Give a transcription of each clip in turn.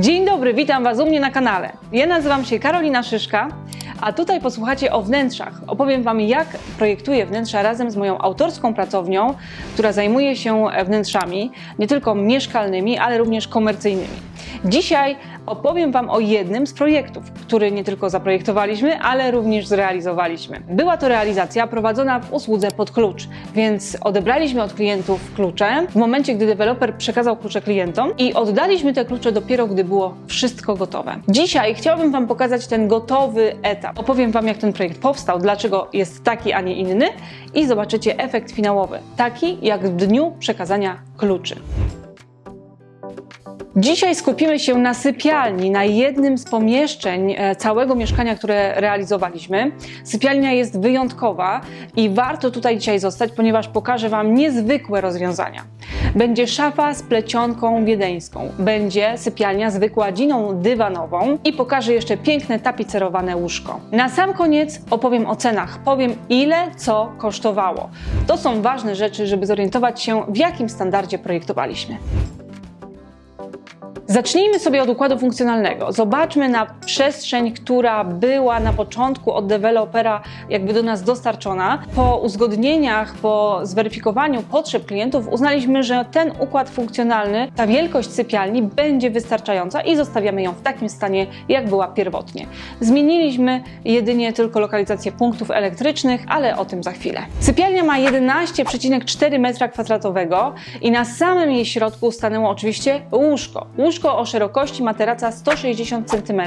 Dzień dobry, witam Was u mnie na kanale. Ja nazywam się Karolina Szyszka, a tutaj posłuchacie o wnętrzach. Opowiem Wam, jak projektuję wnętrza razem z moją autorską pracownią, która zajmuje się wnętrzami nie tylko mieszkalnymi, ale również komercyjnymi. Dzisiaj opowiem Wam o jednym z projektów, który nie tylko zaprojektowaliśmy, ale również zrealizowaliśmy. Była to realizacja prowadzona w usłudze pod klucz, więc odebraliśmy od klientów klucze w momencie, gdy deweloper przekazał klucze klientom i oddaliśmy te klucze dopiero, gdy było wszystko gotowe. Dzisiaj chciałabym Wam pokazać ten gotowy etap. Opowiem Wam, jak ten projekt powstał, dlaczego jest taki, a nie inny i zobaczycie efekt finałowy, taki jak w dniu przekazania kluczy. Dzisiaj skupimy się na sypialni, na jednym z pomieszczeń e, całego mieszkania, które realizowaliśmy. Sypialnia jest wyjątkowa i warto tutaj dzisiaj zostać, ponieważ pokażę Wam niezwykłe rozwiązania. Będzie szafa z plecionką wiedeńską, będzie sypialnia z wykładziną dywanową i pokażę jeszcze piękne tapicerowane łóżko. Na sam koniec opowiem o cenach, powiem ile co kosztowało. To są ważne rzeczy, żeby zorientować się, w jakim standardzie projektowaliśmy. Zacznijmy sobie od układu funkcjonalnego. Zobaczmy na przestrzeń, która była na początku od dewelopera jakby do nas dostarczona. Po uzgodnieniach, po zweryfikowaniu potrzeb klientów uznaliśmy, że ten układ funkcjonalny, ta wielkość sypialni będzie wystarczająca i zostawiamy ją w takim stanie, jak była pierwotnie. Zmieniliśmy jedynie tylko lokalizację punktów elektrycznych, ale o tym za chwilę. Sypialnia ma 11,4 m2 i na samym jej środku stanęło oczywiście łóżko. Łóżko o szerokości materaca 160 cm,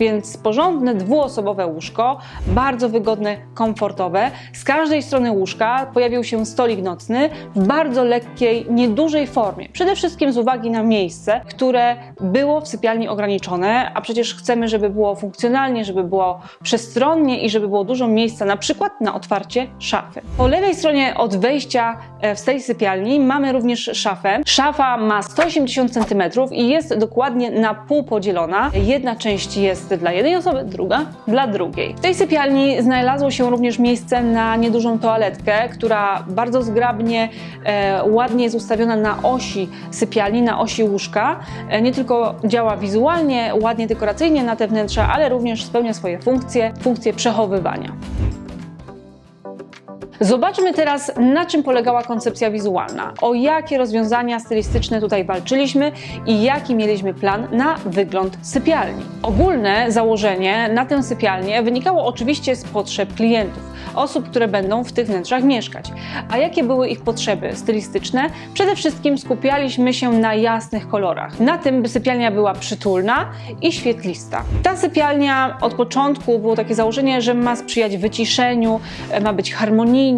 więc porządne dwuosobowe łóżko, bardzo wygodne, komfortowe. Z każdej strony łóżka pojawił się stolik nocny w bardzo lekkiej, niedużej formie. Przede wszystkim z uwagi na miejsce, które było w sypialni ograniczone, a przecież chcemy, żeby było funkcjonalnie, żeby było przestronnie i żeby było dużo miejsca, na przykład na otwarcie szafy. Po lewej stronie od wejścia e, z tej sypialni mamy również szafę. Szafa ma 180 cm i jest jest dokładnie na pół podzielona. Jedna część jest dla jednej osoby, druga dla drugiej. W tej sypialni znalazło się również miejsce na niedużą toaletkę, która bardzo zgrabnie, e, ładnie jest ustawiona na osi sypialni, na osi łóżka. E, nie tylko działa wizualnie, ładnie dekoracyjnie na te wnętrza, ale również spełnia swoje funkcje, funkcje przechowywania. Zobaczmy teraz, na czym polegała koncepcja wizualna, o jakie rozwiązania stylistyczne tutaj walczyliśmy i jaki mieliśmy plan na wygląd sypialni. Ogólne założenie na tę sypialnię wynikało oczywiście z potrzeb klientów, osób, które będą w tych wnętrzach mieszkać. A jakie były ich potrzeby stylistyczne? Przede wszystkim skupialiśmy się na jasnych kolorach, na tym, by sypialnia była przytulna i świetlista. Ta sypialnia od początku było takie założenie, że ma sprzyjać wyciszeniu, ma być harmonijna,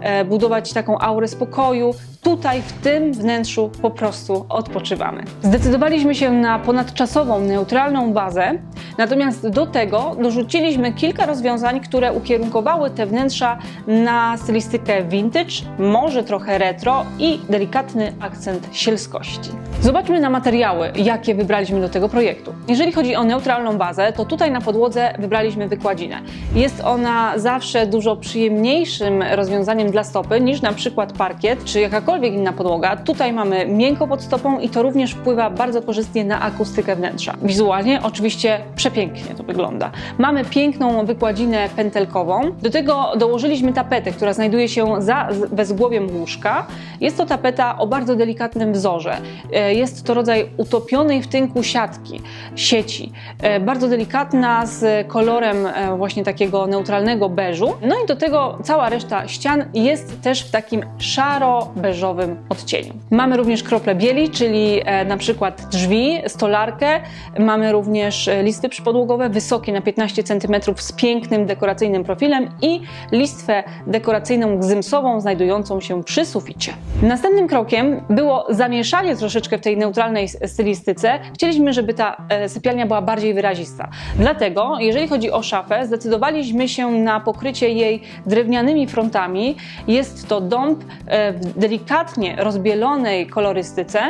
e, budować taką aurę spokoju. Tutaj, w tym wnętrzu, po prostu odpoczywamy. Zdecydowaliśmy się na ponadczasową, neutralną bazę, natomiast do tego dorzuciliśmy kilka rozwiązań, które ukierunkowały te wnętrza na stylistykę vintage, może trochę retro i delikatny akcent sielskości. Zobaczmy na materiały, jakie wybraliśmy do tego projektu. Jeżeli chodzi o neutralną bazę, to tutaj na podłodze wybraliśmy wykładzinę. Jest ona zawsze dużo przyjemniejszym rozwiązaniem dla stopy niż na przykład parkiet czy jakakolwiek inna podłoga. Tutaj mamy miękko pod stopą i to również wpływa bardzo korzystnie na akustykę wnętrza. Wizualnie oczywiście przepięknie to wygląda. Mamy piękną wykładzinę pętelkową. Do tego dołożyliśmy tapetę, która znajduje się za wezgłowiem łóżka. Jest to tapeta o bardzo delikatnym wzorze. E, jest to rodzaj utopionej w tynku siatki, sieci. E, bardzo delikatna, z kolorem e, właśnie takiego neutralnego beżu. No i do tego cała reszta ścian jest też w takim szaro-beżowym odcieniu. Mamy również krople bieli, czyli na przykład drzwi, stolarkę. Mamy również listy przypodłogowe wysokie na 15 cm z pięknym dekoracyjnym profilem i listwę dekoracyjną gzymsową znajdującą się przy suficie. Następnym krokiem było zamieszanie troszeczkę w tej neutralnej stylistyce. Chcieliśmy, żeby ta e, sypialnia była bardziej wyrazista. Dlatego, jeżeli chodzi o szafę, zdecydowaliśmy się na pokrycie jej drewnianymi frontami jest to dąb e, w delikatnie rozbielonej kolorystyce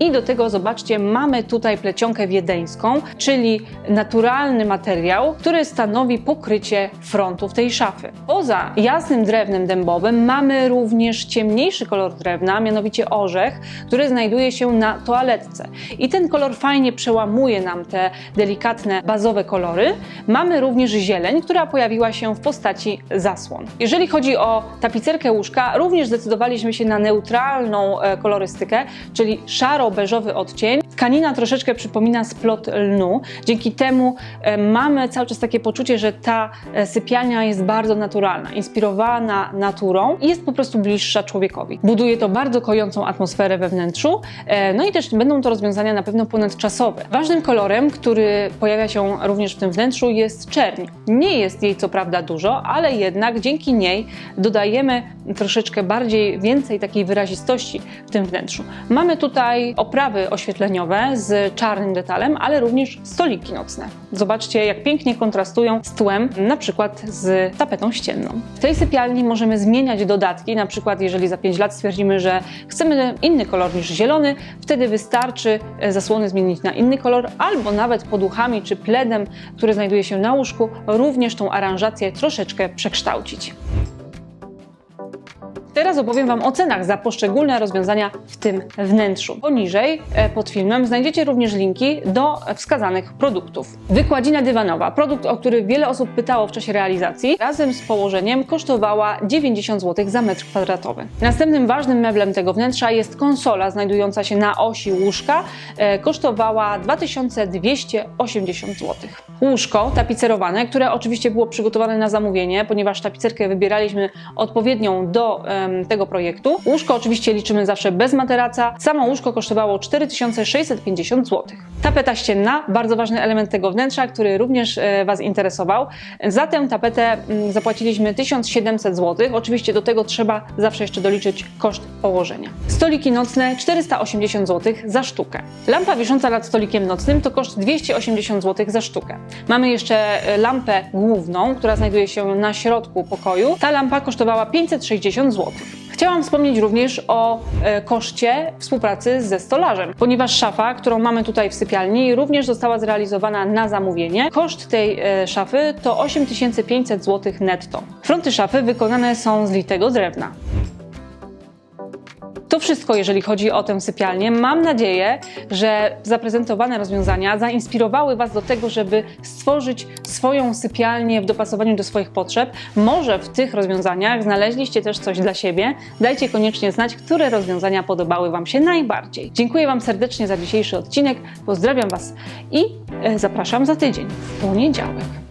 i do tego zobaczcie, mamy tutaj plecionkę wiedeńską, czyli naturalny materiał, który stanowi pokrycie frontów tej szafy. Poza jasnym drewnem dębowym mamy również ciemniejszy kolor drewna, mianowicie orzech, który znajduje się na toaletce. I ten kolor fajnie przełamuje nam te delikatne, bazowe kolory. Mamy również zieleń, która pojawiła się w postaci zasłon. Jeżeli chodzi o tapicerkę łóżka, również zdecydowaliśmy się na neutralną e, kolorystykę, czyli szaro-beżowy odcień. Tkanina troszeczkę przypomina splot lnu. Dzięki temu e, mamy cały czas takie poczucie, że ta e, sypialnia jest bardzo naturalna, inspirowana naturą i jest po prostu bliższa człowiekowi. Buduje to bardzo kojącą atmosferę we wnętrzu, e, no i też będą to rozwiązania na pewno ponadczasowe. Ważnym kolorem, który pojawia się również w tym wnętrzu jest czerń. Nie jest jej co prawda dużo, ale jednak dzięki niej dodajemy troszeczkę bardziej, więcej takiej wyrazistości w tym wnętrzu. Mamy tutaj oprawy oświetleniowe z czarnym detalem, ale również stoliki nocne. Zobaczcie, jak pięknie kontrastują z tłem, na przykład z tapetą ścienną. W tej sypialni możemy zmieniać dodatki, na przykład jeżeli za 5 lat stwierdzimy, że chcemy inny kolor niż zielony, wtedy wystarczy e, zasłony zmienić na inny kolor, albo nawet poduchami czy pledem, który znajduje się na łóżku, również tą aranżację troszeczkę przekształcić. Teraz opowiem Wam o cenach za poszczególne rozwiązania w tym wnętrzu. Poniżej e, pod filmem znajdziecie również linki do wskazanych produktów. Wykładzina dywanowa, produkt, o który wiele osób pytało w czasie realizacji, razem z położeniem kosztowała 90 zł za metr kwadratowy. Następnym ważnym meblem tego wnętrza jest konsola znajdująca się na osi łóżka, e, kosztowała 2280 zł. Łóżko tapicerowane, które oczywiście było przygotowane na zamówienie, ponieważ tapicerkę wybieraliśmy odpowiednią do em, tego projektu. Łóżko oczywiście liczymy zawsze bez materaca. Samo łóżko kosztowało 4650 zł. Tapeta ścienna, bardzo ważny element tego wnętrza, który również e, Was interesował. Za tę tapetę mm, zapłaciliśmy 1700 zł. Oczywiście do tego trzeba zawsze jeszcze doliczyć koszt położenia. Stoliki nocne 480 zł za sztukę. Lampa wisząca nad stolikiem nocnym to koszt 280 zł za sztukę. Mamy jeszcze e, lampę główną, która znajduje się na środku pokoju. Ta lampa kosztowała 560 zł. Chciałam wspomnieć również o e, koszcie współpracy ze stolarzem, ponieważ szafa, którą mamy tutaj w sypialni, również została zrealizowana na zamówienie. Koszt tej e, szafy to 8500 zł netto. Fronty szafy wykonane są z litego drewna. To wszystko, jeżeli chodzi o tę sypialnię. Mam nadzieję, że zaprezentowane rozwiązania zainspirowały Was do tego, żeby stworzyć swoją sypialnię w dopasowaniu do swoich potrzeb. Może w tych rozwiązaniach znaleźliście też coś dla siebie. Dajcie koniecznie znać, które rozwiązania podobały Wam się najbardziej. Dziękuję Wam serdecznie za dzisiejszy odcinek. Pozdrawiam Was i e, zapraszam za tydzień, w poniedziałek.